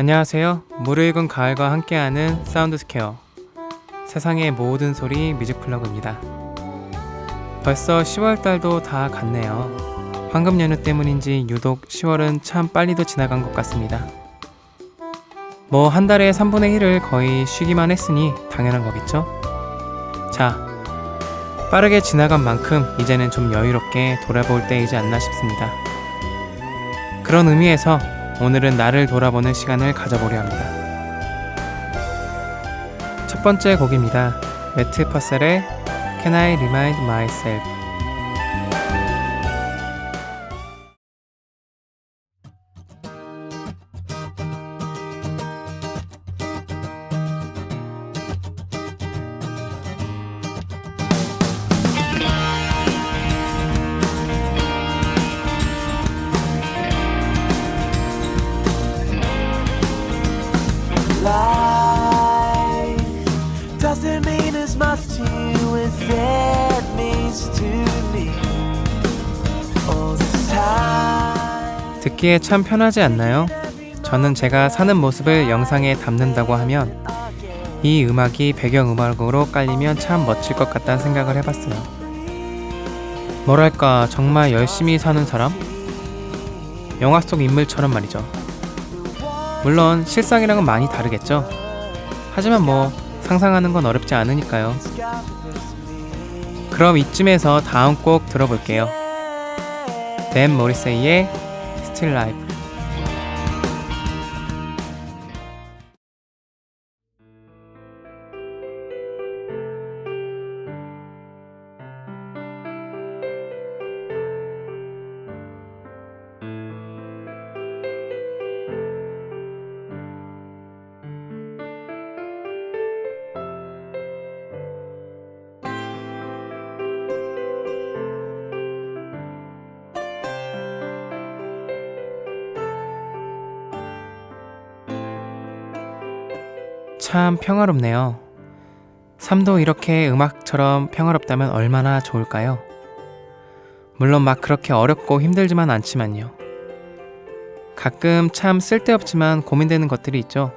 안녕하세요. 무르익은 가을과 함께하는 사운드 스퀘어. 세상의 모든 소리 뮤직 플러그입니다. 벌써 10월 달도 다 갔네요. 황금 연휴 때문인지 유독 10월은 참 빨리도 지나간 것 같습니다. 뭐 한 달에 3분의 1을 거의 쉬기만 했으니 당연한 거겠죠? 자, 빠르게 지나간 만큼 이제는 좀 여유롭게 돌아볼 때이지 않나 싶습니다. 그런 의미에서 오늘은 나를 돌아보는 시간을 가져보려 합니다. 첫 번째 곡입니다. 매트 퍼셀의 Can I Remind Myself 듣기에 참 편하지 않나요? 저는 제가 사는 모습을 영상에 담는다고 하면 이 음악이 배경음악으로 깔리면 참 멋질 것 같다는 생각을 해봤어요. 뭐랄까, 정말 열심히 사는 사람? 영화 속 인물처럼 말이죠. 물론 실상이랑은 많이 다르겠죠. 하지만 뭐 상상하는 건 어렵지 않으니까요. 그럼 이쯤에서 다음 곡 들어볼게요. 댄 모리세이의 Still Life. 참 평화롭네요. 삶도 이렇게 음악처럼 평화롭다면 얼마나 좋을까요? 물론 막 그렇게 어렵고 힘들지만 않지만요. 가끔 참 쓸데없지만 고민되는 것들이 있죠.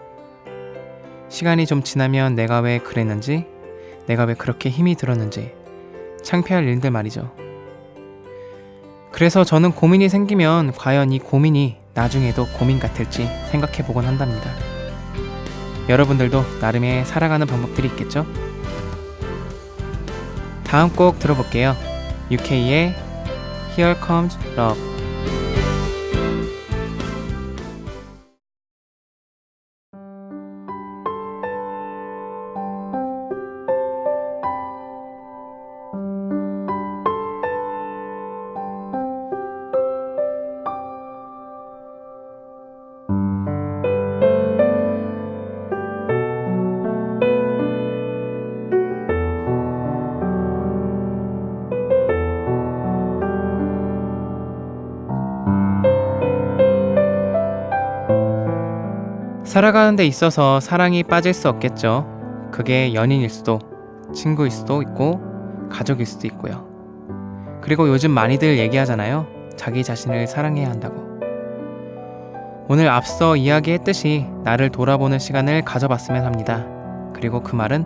시간이 좀 지나면 내가 왜 그랬는지, 내가 왜 그렇게 힘이 들었는지, 창피할 일들 말이죠. 그래서 저는 고민이 생기면 과연 이 고민이 나중에도 고민 같을지 생각해 보곤 한답니다. 여러분들도 나름의 살아가는 방법들이 있겠죠? 다음 곡 들어볼게요. UK의 Here Comes Love. 살아가는 데 있어서 사랑이 빠질 수 없겠죠. 그게 연인일 수도, 친구일 수도 있고, 가족일 수도 있고요. 그리고 요즘 많이들 얘기하잖아요. 자기 자신을 사랑해야 한다고. 오늘 앞서 이야기했듯이 나를 돌아보는 시간을 가져봤으면 합니다. 그리고 그 말은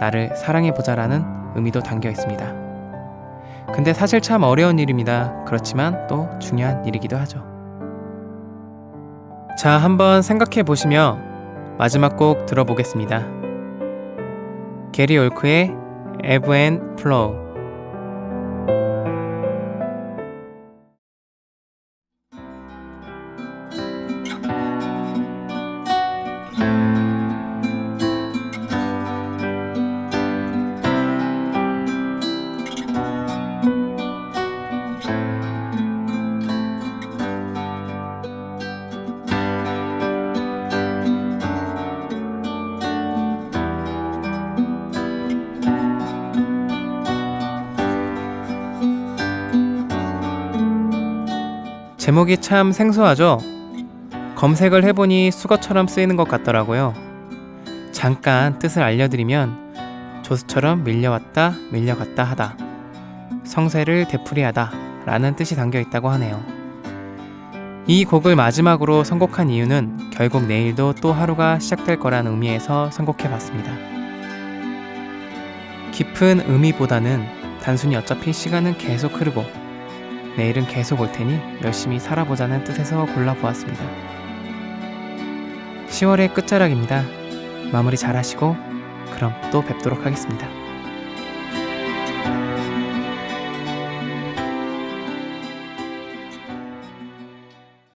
나를 사랑해보자라는 의미도 담겨 있습니다. 근데 사실 참 어려운 일입니다. 그렇지만 또 중요한 일이기도 하죠. 자, 한번 생각해 보시며 마지막 곡 들어보겠습니다. 게리 올크의 Ebb and Flow. 제목이 참 생소하죠? 검색을 해보니 수거처럼 쓰이는 것 같더라고요. 잠깐 뜻을 알려드리면 조수처럼 밀려왔다 밀려갔다 하다 성세를 되풀이하다 라는 뜻이 담겨 있다고 하네요. 이 곡을 마지막으로 선곡한 이유는 결국 내일도 또 하루가 시작될 거란 의미에서 선곡해 봤습니다. 깊은 의미보다는 단순히 어차피 시간은 계속 흐르고 내일은 계속 올 테니 열심히 살아보자는 뜻에서 골라보았습니다. 10월의 끝자락입니다. 마무리 잘 하시고 그럼 또 뵙도록 하겠습니다.